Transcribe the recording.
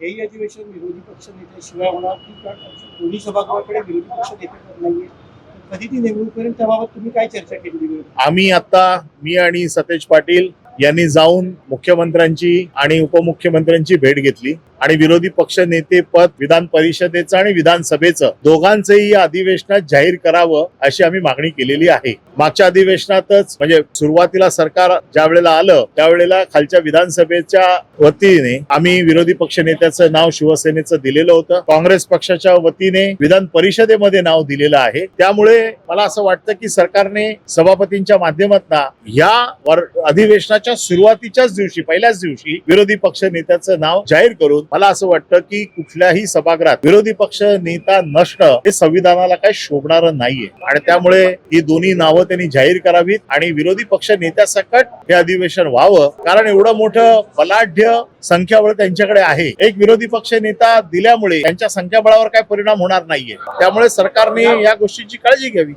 हेही अधिवेशन विरोधी पक्ष नेत्याशिवाय होणार की दोन्ही सभागृहाकडे विरोधी पक्ष नेते नाहीये. कधी ती नेमणूक करेल त्याबाबत तुम्ही काय चर्चा केली आम्ही आता मी आणि सतेज पाटील यांनी जाऊन मुख्यमंत्र्यांची आणि उपमुख्यमंत्र्यांची भेट घेतली. आणि विरोधी पक्ष नेते पद विधान परिषदेचं आणि विधानसभेचं दोघांचंही या अधिवेशनात जाहीर करावं अशी आम्ही मागणी केलेली आहे. मागच्या अधिवेशनातच म्हणजे सुरुवातीला सरकार ज्या वेळेला आलं त्यावेळेला खालच्या विधानसभेच्या वतीने आम्ही विरोधी पक्ष नेत्याचं नाव शिवसेनेचं दिलेलं होतं. काँग्रेस पक्षाच्या वतीने विधान परिषदेमध्ये नाव दिलेलं आहे. त्यामुळे मला असं वाटतं की सरकारने सभापतींच्या माध्यमातून या अधिवेशनात अधिवेशनाच्या सुरुवातीच्याच दिवशी पहिल्याच दिवशी विरोधी पक्ष नेत्याचं नाव जाहीर करून मला असं वाटतं की कुठल्याही सभागृहात विरोधी पक्ष नेता नसणं हे संविधानाला काही शोभणार नाहीये. आणि त्यामुळे ही दोन्ही नावं त्यांनी जाहीर करावीत आणि विरोधी पक्ष नेत्यासकट हे अधिवेशन व्हावं. कारण एवढं मोठं बलाढ्य संख्याबळ त्यांच्याकडे आहे. एक विरोधी पक्ष नेता दिल्यामुळे त्यांच्या संख्याबळावर काय परिणाम होणार नाहीये. त्यामुळे सरकारने या गोष्टीची काळजी घ्यावी.